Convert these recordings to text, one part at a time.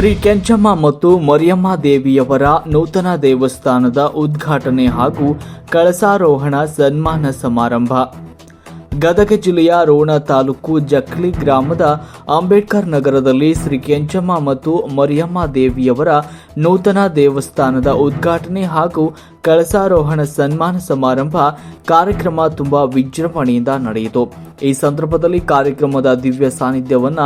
ಶ್ರೀ ಕೆಂಚಮ್ಮ ಮತ್ತು ಮರಿಯಮ್ಮ ದೇವಿಯವರ ನೂತನ ದೇವಸ್ಥಾನದ ಉದ್ಘಾಟನೆ ಹಾಗೂ ಕಳಸಾರೋಹಣ ಸನ್ಮಾನ ಸಮಾರಂಭ. ಗದಗ ಜಿಲ್ಲೆಯ ರೋಣ ತಾಲೂಕು ಜಕ್ಲಿ ಗ್ರಾಮದ ಅಂಬೇಡ್ಕರ್ ನಗರದಲ್ಲಿ ಶ್ರೀ ಕೆಂಚಮ್ಮ ಮತ್ತು ಮರಿಯಮ್ಮ ದೇವಿಯವರ ನೂತನ ದೇವಸ್ಥಾನದ ಉದ್ಘಾಟನೆ ಹಾಗೂ ಕಳಸಾರೋಹಣ ಸನ್ಮಾನ ಸಮಾರಂಭ ಕಾರ್ಯಕ್ರಮ ತುಂಬಾ ವಿಜೃಂಭಣೆಯಿಂದ ನಡೆಯಿತು. ಈ ಸಂದರ್ಭದಲ್ಲಿ ಕಾರ್ಯಕ್ರಮದ ದಿವ್ಯ ಸಾನ್ನಿಧ್ಯವನ್ನ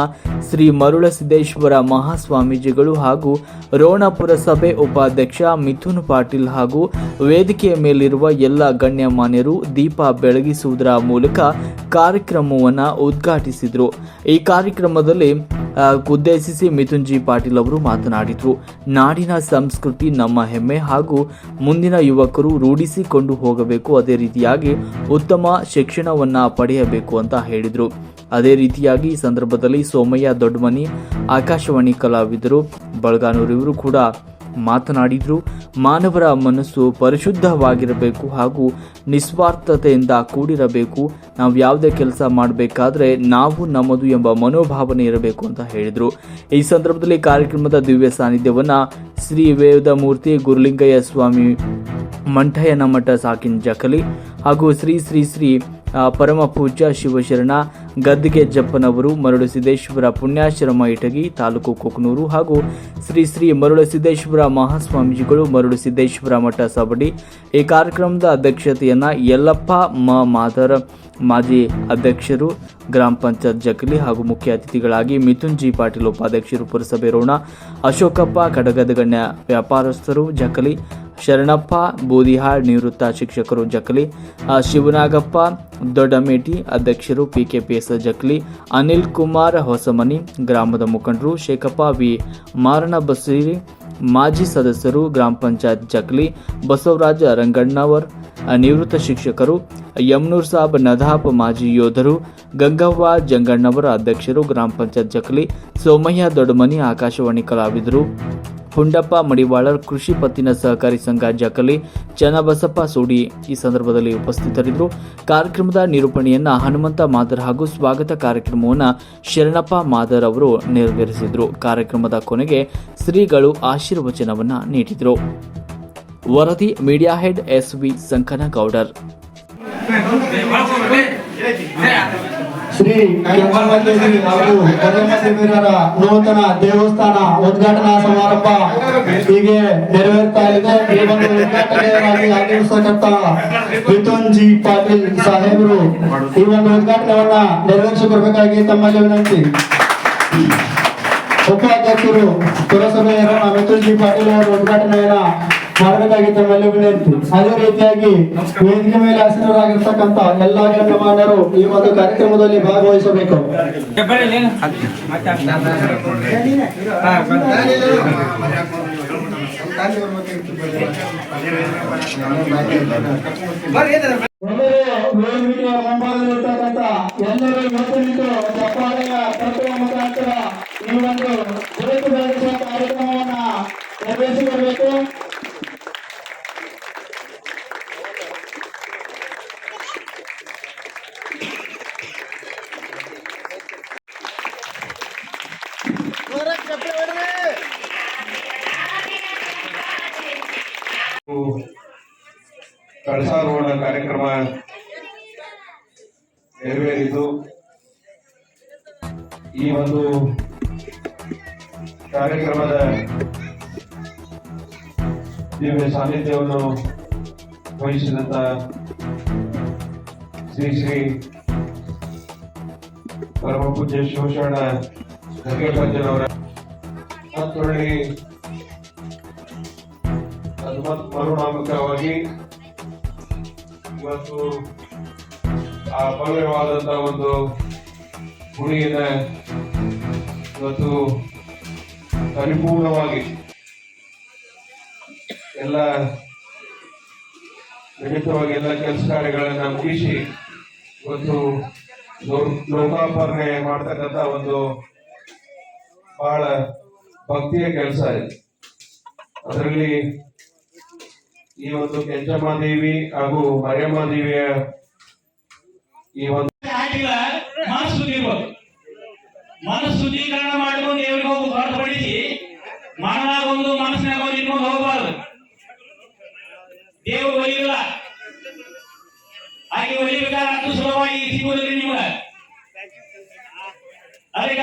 ಶ್ರೀ ಮರುಳಸಿದ್ದೇಶ್ವರ ಮಹಾಸ್ವಾಮೀಜಿಗಳು ಹಾಗೂ ರೋಣ ಪುರಸಭೆ ಉಪಾಧ್ಯಕ್ಷ ಮಿಥುನ್ ಪಾಟೀಲ್ ಹಾಗೂ ವೇದಿಕೆಯ ಮೇಲಿರುವ ಎಲ್ಲ ಗಣ್ಯಮಾನ್ಯರು ದೀಪ ಬೆಳಗಿಸುವುದರ ಮೂಲಕ ಕಾರ್ಯಕ್ರಮವನ್ನು ಉದ್ಘಾಟಿಸಿದರು. ಈ ಕಾರ್ಯಕ್ರಮದಲ್ಲಿ ಉದ್ದೇಶಿಸಿ ಮಿಥುನ್ ಜಿ ಪಾಟೀಲ್ ಅವರು ಮಾತನಾಡಿದರು. ನಾಡಿನ ಸಂಸ್ಕೃತಿ ನಮ್ಮ ಹೆಮ್ಮೆ ಹಾಗೂ ಮುಂದಿನ ಯುವಕರು ರೂಢಿಸಿಕೊಂಡು ಹೋಗಬೇಕು. ಅದೇ ರೀತಿಯಾಗಿ ಉತ್ತಮ ಶಿಕ್ಷಣವನ್ನು ಪಡೆಯಬೇಕು ಅಂತ ಹೇಳಿದರು. ಅದೇ ರೀತಿಯಾಗಿ ಈ ಸಂದರ್ಭದಲ್ಲಿ ಸೋಮಯ್ಯ ದೊಡ್ಡಮನಿ ಆಕಾಶವಾಣಿ ಕಲಾವಿದರು ಬಳಗಾನೂರಿವರು ಕೂಡ ಮಾತನಾಡಿದರು, ಮಾನವರ ಮನಸ್ಸು ಪರಿಶುದ್ಧವಾಗಿರಬೇಕು ಹಾಗೂ ನಿಸ್ವಾರ್ಥತೆಯಿಂದ ಕೂಡಿರಬೇಕು. ನಾವು ಯಾವುದೇ ಕೆಲಸ ಮಾಡಬೇಕಾದ್ರೆ ನಾವು ನಮ್ಮದು ಎಂಬ ಮನೋಭಾವನೆ ಇರಬೇಕು ಅಂತ ಹೇಳಿದರು. ಈ ಸಂದರ್ಭದಲ್ಲಿ ಕಾರ್ಯಕ್ರಮದ ದಿವ್ಯ ಸಾನ್ನಿಧ್ಯವನ್ನು ಶ್ರೀ ವೇದಮೂರ್ತಿ ಗುರುಲಿಂಗಯ್ಯ ಸ್ವಾಮಿ ಮಂಠಯ್ಯನ ಮಠ ಸಾಕಿನ್ ಜಕಲಿ ಹಾಗೂ ಶ್ರೀ ಶ್ರೀ ಶ್ರೀ ಪರಮ ಪೂಜ್ಯ ಶಿವಶರಣ ಗದ್ದಿಗೆ ಜಪ್ಪನವರು ಮರುಳ ಸಿದ್ದೇಶ್ವರ ಪುಣ್ಯಾಶ್ರಮ ಇಟಗಿ ತಾಲೂಕು ಕೊಕನೂರು ಹಾಗೂ ಶ್ರೀ ಶ್ರೀ ಮರುಳಸಿದ್ದೇಶ್ವರ ಮಹಾಸ್ವಾಮೀಜಿಗಳು ಮರುಳ ಸಿದ್ದೇಶ್ವರ ಮಠ ಸಬಡಿ ಈ ಕಾರ್ಯಕ್ರಮದ ಅಧ್ಯಕ್ಷತೆಯನ್ನ ಯಲ್ಲಪ್ಪ ಮ ಮಾದರ ಮಾಜಿ ಅಧ್ಯಕ್ಷರು ಗ್ರಾಮ ಪಂಚಾಯತ್ ಜಕಲಿ ಹಾಗೂ ಮುಖ್ಯ ಅತಿಥಿಗಳಾಗಿ ಮಿಥುನ್ ಜಿ ಪಾಟೀಲ್ ಉಪಾಧ್ಯಕ್ಷರು ಪುರಸಭೆ ರೋಣ, ಅಶೋಕಪ್ಪ ಕಡಗದ ಗಣ್ಯ ವ್ಯಾಪಾರಸ್ಥರು ಜಕಲಿ ಶರಣಪ್ಪ, ಬೂದಿಹಾಳ್ ನಿವೃತ್ತ ಶಿಕ್ಷಕರು ಜಕಲಿ ಶಿವನಾಗಪ್ಪ, ದೊಡ್ಡಮೇಟಿ ಅಧ್ಯಕ್ಷರು ಪಿಕೆಪಿಎಸ್ ಜಕಲಿ, ಅನಿಲ್ ಕುಮಾರ್ ಹೊಸಮನಿ, ಗ್ರಾಮದ ಮುಖಂಡರು ಶೇಖಪ್ಪ ವಿ. ಮಾರಣ ಬಸೀರಿ ಮಾಜಿ ಸದಸ್ಯರು ಗ್ರಾಮ ಪಂಚಾಯತ್ ಜಕಲಿ, ಬಸವರಾಜ ರಂಗಣ್ಣವರ್ ನಿವೃತ್ತ ಶಿಕ್ಷಕರು, ಯಮ್ನೂರ್ ಸಾಬ್ ನದಾಪ್ ಮಾಜಿ ಯೋಧರು, ಗಂಗವ್ವ ಜಂಗಣ್ಣವರ ಅಧ್ಯಕ್ಷರು ಗ್ರಾಮ ಪಂಚಾಯತ್ ಜಕಲಿ, ಸೋಮಯ್ಯ ದೊಡ್ಡಮನಿ ಆಕಾಶವಾಣಿ ಕಲಾವಿದರು. ಹುಂಡಪ್ಪ ಮಡಿವಾಳರ್ ಕೃಷಿ ಪತ್ತಿನ ಸಹಕಾರಿ ಸಂಘ ಜಕಲಿ ಚನ್ನಬಸಪ್ಪ ಸೋಡಿ ಈ ಸಂದರ್ಭದಲ್ಲಿ ಉಪಸ್ಥಿತರಿದ್ದರು ಕಾರ್ಯಕ್ರಮದ ನಿರೂಪಣೆಯನ್ನ ಹನುಮಂತ ಮಾದರ್ ಹಾಗೂ ಸ್ವಾಗತ ಕಾರ್ಯಕ್ರಮವನ್ನು ಶರಣಪ್ಪ ಮಾದರ್ ಅವರು ನೆರವೇರಿಸಿದರು ಕಾರ್ಯಕ್ರಮದ ಕೊನೆಗೆ ಶ್ರೀಗಳು ಆಶೀರ್ವಚನವನ್ನ ನೀಡಿದರು ವರದಿ media head S V Sankanagoudar Shri Kenchammadevi ಹಾಗೂ ಕೊನೆಮಸಿವೀರರ ನೂತನ ದೇವಸ್ಥಾನ ಉದ್ಘಾಟನಾ ಸಮಾರಂಭ ಹೀಗೆ ನೆರವೇರ್ತಾ ಇದೆ ಈ ಒಂದು ಉದ್ಘಾಟನೆಯಾಗಿ ಆಗಮಿಸತಕ್ಕಂತ ಮಿಥುನ್ ಜಿ ಪಾಟೀಲ್ ಸಾಹೇಬರು ಈ ಒಂದು ಉದ್ಘಾಟನೆಯನ್ನ ನೆರವೇರಿಸಿಕೊಡ್ಬೇಕಾಗಿ ತಮ್ಮಲ್ಲಿ ವಿನಂತಿ. ಉಪಾಧ್ಯಕ್ಷರು ಪುರಸಭೆಯ ಮಿಥುನ್ ಜಿ ಪಾಟೀಲ್ ಅವರು ಉದ್ಘಾಟನೆಯನ್ನ ಮಾಡಬೇಕಾಗಿ ತಮ್ಮಲ್ಲಿ ವಿನಂತಿ. ಅದೇ ರೀತಿಯಾಗಿ ವೇದಿಕೆ ಮೇಲೆ ಆಸೀನರಾಗಿರ್ತಕ್ಕಂತ ಎಲ್ಲಾ ಗಣ್ಯಮಾನ್ಯರು ಈ ಒಂದು ಕಾರ್ಯಕ್ರಮದಲ್ಲಿ ಭಾಗವಹಿಸಬೇಕು. ಎಲ್ಲರೂ ವೇದಿಕೆಯ ಮುಂಭಾಗದಲ್ಲಿರ್ತಕ್ಕಂಥ ಎಲ್ಲರೂ ಇವತ್ತು ನಿಂತು ಚಪ್ಪಾಳೆಯ ತಟ್ಟುವ ಮುಖಾಂತರ ಈ ಒಂದು ಕಳಸಾರೋಹಣ ಕಾರ್ಯಕ್ರಮ ನೆರವೇರಿತು. ಈ ಒಂದು ಕಾರ್ಯಕ್ರಮದ ದಿವ್ಯ ಸಾನ್ನಿಧ್ಯವನ್ನು ವಹಿಸಿದಂತ ಶ್ರೀ ಶ್ರೀ ಪರಮ ಪೂಜ್ಯ ಶಿವಶರಣ ಮತ್ತು ಮರುನಾಮಕವಾಗಿ ಇವತ್ತು ಆ ಭವ್ಯವಾದಂತ ಒಂದು ಗುಡಿಯನ್ನ ಇವತ್ತು ಪರಿಪೂರ್ಣವಾಗಿ ಎಲ್ಲ ಖಂಡಿತವಾಗಿ ಎಲ್ಲ ಕೆಲಸ ಕಾರ್ಯಗಳನ್ನ ಮುಗಿಸಿ ಇವತ್ತು ಲೋಕಾರ್ಪಣೆ ಮಾಡ್ತಕ್ಕಂಥ ಒಂದು ಬಹಳ ಭಕ್ತಿಯ ಕೆಲಸ ಇದೆ. ಅದರಲ್ಲಿ ಈ ಒಂದು ಕೆಂಚಮ್ಮ ದೇವಿ ಹಾಗೂ ಮರಿಯಮ್ಮ ದೇವಿಯ ಈ ಒಂದು ಮನಸ್ಸು ಮನಸ್ಸು ಮಾಡಿಕೊಂಡು ದೇವರಿಗೆ ಹೋಗಿ ಹೊರತುಪಡಿಸಿ ಮನದಾಗ ಒಂದು ಮನಸ್ಸಿನಾಗ ಒಂದು ಇಟ್ಕೊಂಡು ಹೋಗಬಾರ್ದು. ದೇವರು ಒಲಿಯಲ್ಲ ಹಾಗೆ ಒಲಿಬೇಕಾದ್ರೆ ಅಷ್ಟು ಸುಲಭವಾಗಿ ಸಿಗುವುದಿಲ್ಲ ನಿಮ್ಗ. ಅದೀಗ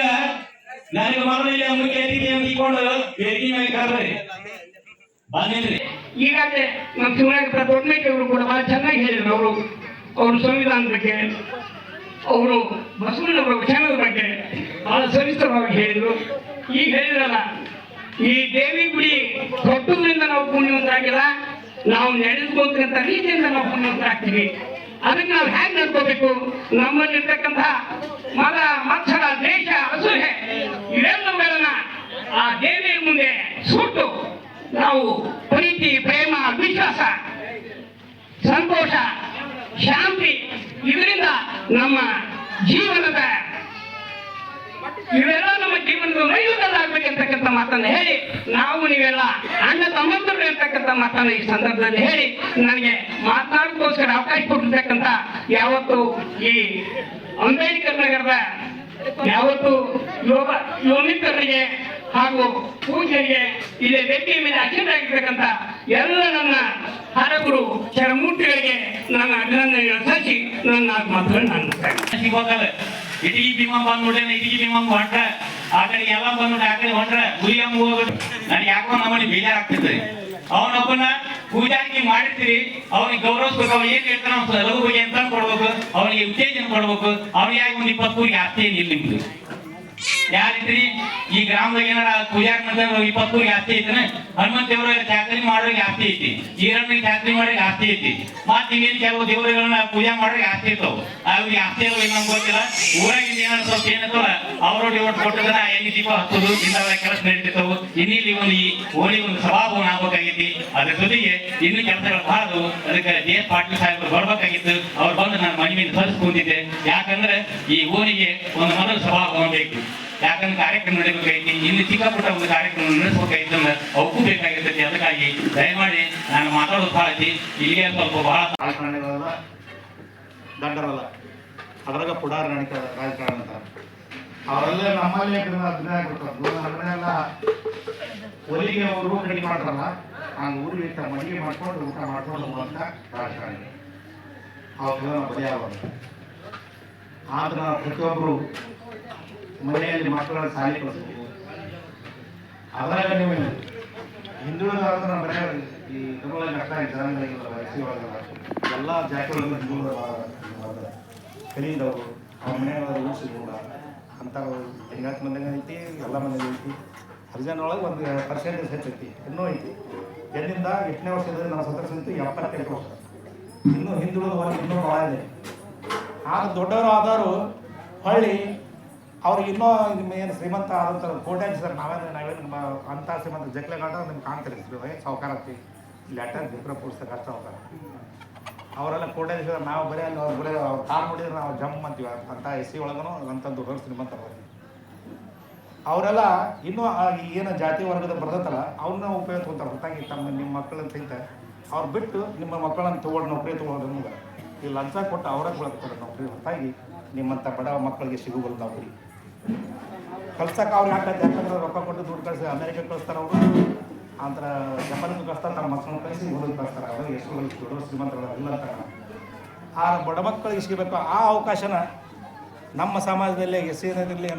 ನನಗೆ ಮರದಲ್ಲಿ ಒಂದು ಕೇಳಿ ಇಟ್ಕೊಂಡು ಬೆಳಗಿನ ಮೇಲೆ ಈಗಾಗಲೇ ನಮ್ಮ ಶಿವನಾಯಕ ದೊಡ್ಡಮೇಟಿ ಅವರು ಕೂಡ ಬಹಳ ಚೆನ್ನಾಗಿ ಹೇಳಿದರು ಅವರು. ಅವರು ಸಂವಿಧಾನದ ಬಗ್ಗೆ ಅವರು ಬಸವಣ್ಣವರ ವಚನದ ಬಗ್ಗೆ ಬಹಳ ಸವಿಸ್ತರವಾಗಿ ಹೇಳಿದರು. ಈಗ ಹೇಳಿದ್ರಲ್ಲ, ಈ ದೇವಿ ಗುಡಿ ಕಟ್ಟುವುದರಿಂದ ನಾವು ಪುಣ್ಯವಂತರಾಗಿಲ್ಲ, ನಾವು ನಡೆದುಕೊಂತಂತ ರೀತಿಯಿಂದ ನಾವು ಪುಣ್ಯವಂತರಾಗ್ತೀವಿ. ಅದಕ್ಕೆ ನಾವು ಹೇಗೆ ನಡ್ಕೋಬೇಕು? ನಮ್ಮಲ್ಲಿರ್ತಕ್ಕಂಥ ಮರ, ಮತ್ಸರ ದೇಶ ಅಸೂಹೆ ಇವೆಲ್ಲವುಗಳನ್ನ ಆ ದೇವಿಯ ಮುಂದೆ ಸುಟ್ಟು ನಾವು ಪ್ರೀತಿ, ಪ್ರೇಮ, ವಿಶ್ವಾಸ, ಸಂತೋಷ, ಶಾಂತಿ ಇದರಿಂದ ನಮ್ಮ ಜೀವನದ ಇವೆಲ್ಲ ನಮ್ಮ ಜೀವನದ ನೈವೇದ್ಯದಾಗಬೇಕಂತಕ್ಕಂಥ ಮಾತನ್ನು ಹೇಳಿ, ನಾವು ನೀವೆಲ್ಲ ಅಣ್ಣ ತಮ್ಮಂದರು ಅಂತಕ್ಕಂಥ ಮಾತನ್ನು ಈ ಸಂದರ್ಭದಲ್ಲಿ ಹೇಳಿ, ನನಗೆ ಮಾತನಾಡೋಕ್ಕೋಸ್ಕರ ಅವಕಾಶ ಕೊಟ್ಟಿರ್ತಕ್ಕಂಥ ಯಾವತ್ತು ಈ ಅಂಬೇಡ್ಕರ್ ನಗರದ ಯಾವತ್ತು ಯೋಗ ಯೋಮಿಕರಿಗೆ ಹಾಗೂ ಪೂಜೆಗೆ ಇದೇ ವ್ಯಕ್ತಿಯ ಮೇಲೆ ಅಕ್ಷರಾಗಿರ್ತಕ್ಕಂಥ ಎಲ್ಲ ನನ್ನ ಹರಗುರು ಚರಮೂರ್ತಿಗಳಿಗೆ ನನ್ನ ಅಭಿನಂದನೆಗಳು ಸಲ್ಲಿಸಿ ನನ್ನ ಮಾತುಗಳು ನಾನು ಸಿಗೋದಲ್ಲ ಇಟಗಿ ಭೀಮಾ ಬಂದ್ ನೋಡ್ರಿ ಇಟಗಿ ಭೀಮಂ ಹೊಂಟ್ರ. ಆ ಕಡೆ ಎಲ್ಲ ಬಂದ್ ನೋಡಿ ಆ ಕಡೆ ಹೊಂಟ್ರ. ಗುರಿಯಮ್ಮ ಹೋಗ್ಬೇಕು ನಾನು ಯಾಕೋ ನಮ್ಮಲ್ಲಿ ಬೇಜಾರಾಗ್ತಿದ್ರಿ ಅವನೊಬ್ಬನ ಪೂಜಾರಿಕೆ ಮಾಡಿರ್ತೀರಿ, ಅವನಿಗೆ ಗೌರವಿಸ್ಬೇಕು, ಅವ್ನು ಏನ್ ಹೇಳ್ತಾನ ಅವ್ನು ಲಘು ಬಗ್ಗೆ ಅಂತ ಕೊಡ್ಬೇಕು, ಅವನಿಗೆ ಉತ್ತೇಜನ ಕೊಡ್ಬೇಕು. ಅವ್ನಿಗೆ ಯಾಕೆ ಒಂದು ಇಪ್ಪತ್ತು ಕೂರಿಗೆ ಆಸ್ತಿ ಏನಿಲ್ಲ ನಿಮ್ದು? ಯಾರಿದ್ರಿ ಈ ಗ್ರಾಮದಾಗ ಏನಾರ ಕುರಿಯಾಕ್ ಮಾಡ್ತಾರ ಇಪ್ಪತ್ತು ಆಸ್ತಿ ಐತನ ಹನುಮಂತ ದೇವರ ಚಾಕರಿ ಮಾಡೋರಿಗೆ ಆಸ್ತಿ ಐತಿ. ಈರಣ್ಣ ಚಾಕರಿ ಮಾಡೋರಿಗೆ ಆಸ್ತಿ ಐತಿ. ಮತ್ತೆ ಇನ್ನೇನ್ ಕೆಲವು ದೇವರುಗಳನ್ನ ಪೂಜಾ ಮಾಡೋರಿಗೆ ಆಸ್ತಿ ಇರ್ತಾವ. ಅವ್ರಿಗೆ ಆಸ್ತಿ ಅದಾವ ಏನೋ ಗೊತ್ತಿಲ್ಲ. ಊರಾಗಿಂದ ಏನಾರ ಸ್ವಲ್ಪ ಏನತ್ತಲ್ಲ ಅವ್ರ ಡಿವೋಟ್ ಕೊಟ್ಟದನ್ನ ಎಣ್ಣೆ ದೀಪ ಹಚ್ಚೋದು, ಇಂಥವೆಲ್ಲ ಕೆಲಸ ನಡೀತಿರ್ತಾವು. ಇನ್ನಿಲ್ಲಿ ಒಂದು ಈ ಓಣಿ ಒಂದು ಸಭಾಭವನ ಆಗ್ಬೇಕಾಗೈತಿ. ಅದ್ರ ಜೊತೆಗೆ ಇನ್ನು ಕೆಲಸಗಳು ಬಾರದು. ಅದಕ್ಕೆ ಡಿ ಎಸ್ ಪಾಟೀಲ್ ಸಾಹೇಬರು ಬರ್ಬೇಕಾಗಿತ್ತು. ಅವ್ರು ಬಂದು ನಾನು ಬಸ್ ಕುಂತಿದ್ದೆ ಯಾಕಂದ್ರೆ ಈ ಊರಿಗೆ ಒಂದು ಮೊದಲು ಸಭಾಭವನ ಬೇಕು. ಯಾಕಂದ್ರೆ ಕಾರ್ಯಕ್ರಮ ನಡೀಬೇಕಾಗೈತಿ ಇಲ್ಲಿ ಚಿಕ್ಕ ಪುಟ್ಟ ಒಂದು ಕಾರ್ಯಕ್ರಮ ನಡೆಸಬೇಕಾಯ್ತು ಅಂದ್ರೆ ಅವಕ್ಕೂ ಬೇಕಾಗಿರ್ತೈತಿ ಅದಕ್ಕಾಗಿ ದಯಮಾಡಿ ನಾನು ಮಾತಾಡೋದು ಬಹಳ ಐತಿ ಇಲ್ಲಿಗೆ ಸ್ವಲ್ಪ ಬಹಳ ರಾಜಕಾರಣಿಗಳಲ್ಲ ದಂಡರಲ್ಲ ಅದ್ರಾಗ ಪುಡಾರ ನಡೀತ ರಾಜಕಾರಣ ಅಂತ ಅವರೆಲ್ಲ ನಮ್ಮಲ್ಲಿ ಅಭಿನಯ ಕೊಡ್ತಾರೆ. ನಮ್ಮನೆಲ್ಲ ಒಲಿಗೆ ಅವರು ರೆಡಿ ಮಾಡ್ತಾರಲ್ಲ. ಆ ಊರಿಗೆ ಮಡಿಗೆ ಮಾಡ್ಕೊಂಡು ಊಟ ಮಾಡ್ಕೊಂಡು ಹೋಗುವಂತ ರಾಜಕಾರಣಿ. ಅವ್ರಿಗೆಲ್ಲ ನಾವು ಬಲಿಯಾಗಬಾರ್ದು ಆದ್ರೆ ಪ್ರತಿಯೊಬ್ಬರು ಮನೆಯಲ್ಲಿ ಮಕ್ಕಳ ಶಾಲೆ ಕಳಿಸ್ಬೇಕು ಅದ್ರಾಗ ನೀವು ಹಿಂದುಳಿದ ಅಂದ್ರೆ ಬರೀ ಈ ಇದ್ರೊಳಗೆ ಅಷ್ಟ ಜನಾಂಗಗಳಿಗೆಲ್ಲ ಎಸ್ ಸಿ ಒಳಗೆಲ್ಲ ಎಲ್ಲ ಜಾತಿಗಳನ್ನು ಹಿಂದುಳಿದ ಕಲಿದವರು ಅವ್ರ ಮನೆಯೊಳಗೆ ರೂಲ್ಸ್ ಕೂಡ ಅಂತ ಐವತ್ತು ಮಂದಿಗೆ ಐತಿ, ಎಲ್ಲ ಮನೆಗೆ ಐತಿ. ಹರಿಜನೊಳಗೆ ಒಂದು ಪರ್ಸೆಂಟೇಜ್ ಹೆಚ್ಚೈತಿ, ಇನ್ನೂ ಐತಿ. ಎಲ್ಲಿಂದ ಎಂಟನೇ ವರ್ಷದಲ್ಲಿ ನಾವು ಸದಸ್ಯಂತೂ ಎಪ್ಪತ್ತೆಂಟು ವರ್ಷ. ಇನ್ನೂ ಹಿಂದುಳಿದ ವರ್ಗ ಇನ್ನೂ ಭಾಳ ಇದೆ. ಆಗ ದೊಡ್ಡವರು ಆದವರು ಹೊಳ್ಳಿ, ಅವ್ರಿಗೆ ಇನ್ನೂ ಏನು ಶ್ರೀಮಂತ ಆದಂಥ ಸರ್. ನಾವೇನು ನಾವೇನು ಅಂಥ ಶ್ರೀಮಂತ ಜಕ್ಲೆಗಾಟ ನಿಮ್ಗೆ ಕಾಣ್ತಾರೆ ಏನು ಸಾವುಕಾರ ಆಗ್ತಿ ಲೆಟರ್ ಬಿಪ್ರ ಪುಸ್ತಕ ಕಷ್ಟ ಹೋಗ್ತಾರೆ ಅವರೆಲ್ಲ ಕೋಟ್ಯಾಂಶ ನಾವು ಬರೀ ಅಲ್ಲಿ ಅವ್ರು ಬರೀ ಅವ್ರು ಕಾರ್ ನೋಡಿದ್ರೆ ನಾವು ಜಮ್ ಅಂತೀವಿ. ಅಂಥ ಎಸ್ ಸಿ ಒಳಗೂ ಅಂಥ ದೊಡ್ಡವ್ರು ಶ್ರೀಮಂತ ಅವರೆಲ್ಲ ಇನ್ನೂ ಏನು ಜಾತಿ ವರ್ಗದ ಬರ್ತೈತಲ್ಲ ಅವ್ರನ್ನ ಉಪಯೋಗ ತಗೊಂತಾರೆ ಹೊತ್ತಾಗಿ ತಮ್ಮ ನಿಮ್ಮ ಮಕ್ಕಳನ್ನ ಸಹಿತ ಅವ್ರು ಬಿಟ್ಟು ನಿಮ್ಮ ಮಕ್ಕಳನ್ನ ತೊಗೊಂಡು ನೌಕರಿ ತೊಗೊಳೋದು ನಿಮ್ಗೆ ಈ ಲಂಚ ಕೊಟ್ಟು ಅವರ ಕೊಡ್ತಾರೆ ನೌಕರಿ ಹೊರತಾಗಿ ನಿಮ್ಮಂಥ ಬಡ ಮಕ್ಕಳಿಗೆ ಸಿಗುವಲ್ಲ ನೌಕರಿ. ಕಳ್ಸಕ್ಕೆ ಅವ್ರು ಯಾಕಂದ್ರೆ ಯಾಕಂದ್ರೆ ರೊಕ್ಕ ಕೊಟ್ಟು ದುಡ್ಡು ಕಳಿಸಿ ಅಮೇರಿಕಾ ಕಳಿಸ್ತಾರೆ ಅವರು? ಆಂತರ ಜಪಾನಿಗೆ ಕಳಿಸ್ತಾರೆ ನಮ್ಮ ಮಕ್ಕಳನ್ನ ಕಳಿಸಿ ಊರಿಗೆ ಕಳಿಸ್ತಾರೆ. ಅವರು ಎಷ್ಟು ದೊಡ್ಡ ಶ್ರೀಮಂತರು ಇಲ್ಲ ಅಂತ ಆ ಬಡ ಮಕ್ಕಳಿಗೆ ಸಿಗಬೇಕು ಆ ಅವಕಾಶನ ನಮ್ಮ ಸಮಾಜದಲ್ಲಿ, ಎಸ್ ಏನಿರಲಿ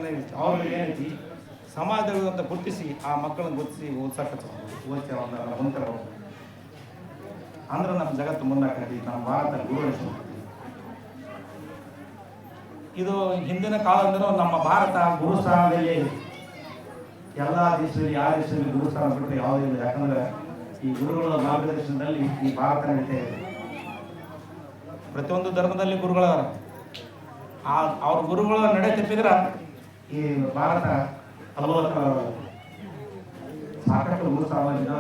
ಅವ್ರಿಗೆ ಏನೈತಿ ಸಮಾಜದಲ್ಲಿ ಅಂತ ಗುರುತಿಸಿ ಆ ಮಕ್ಕಳನ್ನು ಗುರುತಿಸಿ ಓದ್ಸಕ್ಕೆ ಓದ್ತಾರೆ ಅವ್ರನ್ನ ಹೊಂದ್ತಾರೆ. ಅಂದ್ರೆ ನಮ್ಮ ಜಗತ್ತು ಮುಂದಾಕೈತಿ ನಮ್ಮ ಭಾರತ ಗುರು ಇದು ಹಿಂದಿನ ಕಾಲದಿಂದ ನಮ್ಮ ಭಾರತ ಗುರು ಸ್ಥಾನದಲ್ಲಿ ಎಲ್ಲ ದೇಶದಲ್ಲಿ, ಯಾವ ದೇಶದಲ್ಲಿ ಗುರುಸ್ಥಾನ ಬಿಟ್ಟರೆ ಬಿಟ್ಟು ಯಾವುದೂ ಇಲ್ಲ. ಯಾಕಂದ್ರೆ ಈ ಗುರುಗಳ ಮಾರ್ಗದರ್ಶನದಲ್ಲಿ ಈ ಭಾರತ ನಡೀತಾ ಇದೆ. ಪ್ರತಿಯೊಂದು ಧರ್ಮದಲ್ಲಿ ಗುರುಗಳ ಆ, ಅವ್ರ ಗುರುಗಳ ನಡೆ ಈ ಭಾರತ ಅಲ್ವತ್ತ ಸಾಕಷ್ಟು ಗುರುಸ್ಥಾನ ಸ್ಥಾನದಲ್ಲಿ